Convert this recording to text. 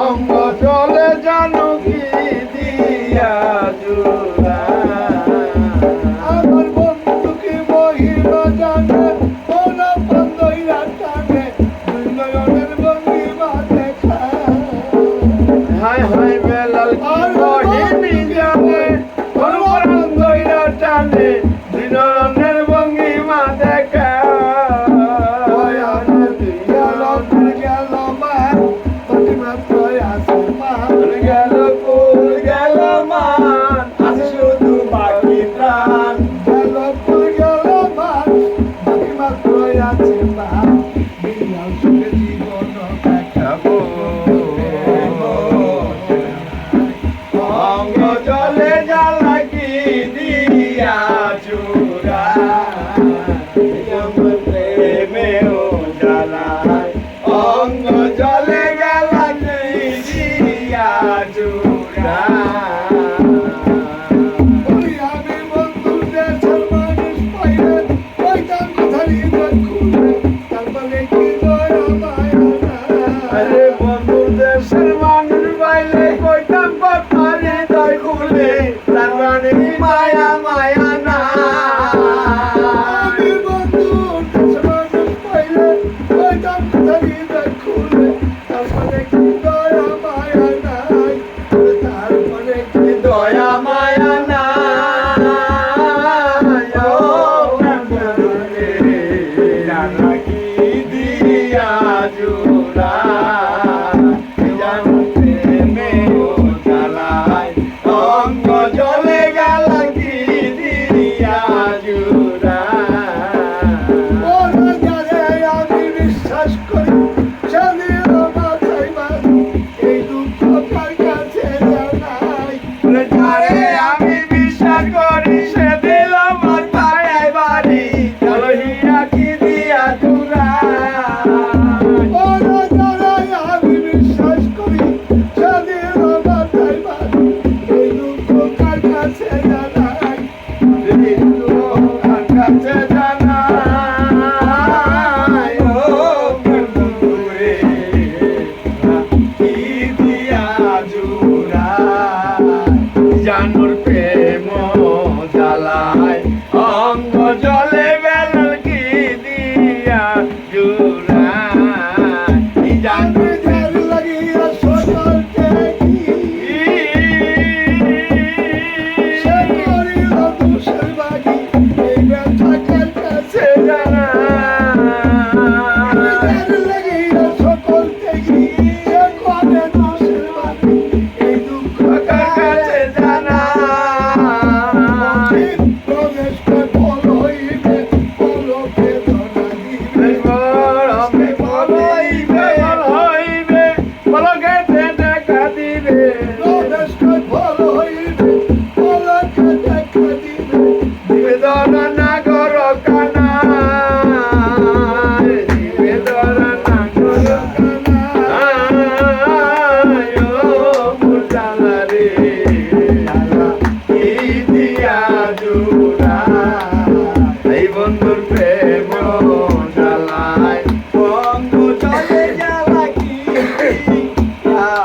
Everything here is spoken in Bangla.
আমরা চল চলে জ্বালাকি দিয়া চুরা প্রেমেও জ্বালায়। অঙ্গ চলে গেলাকি দিয়া চুরা আমি বন্ধুদের সম্মানিত পাইলে ওই কথা নিয়ে out. Happy Legacy! meu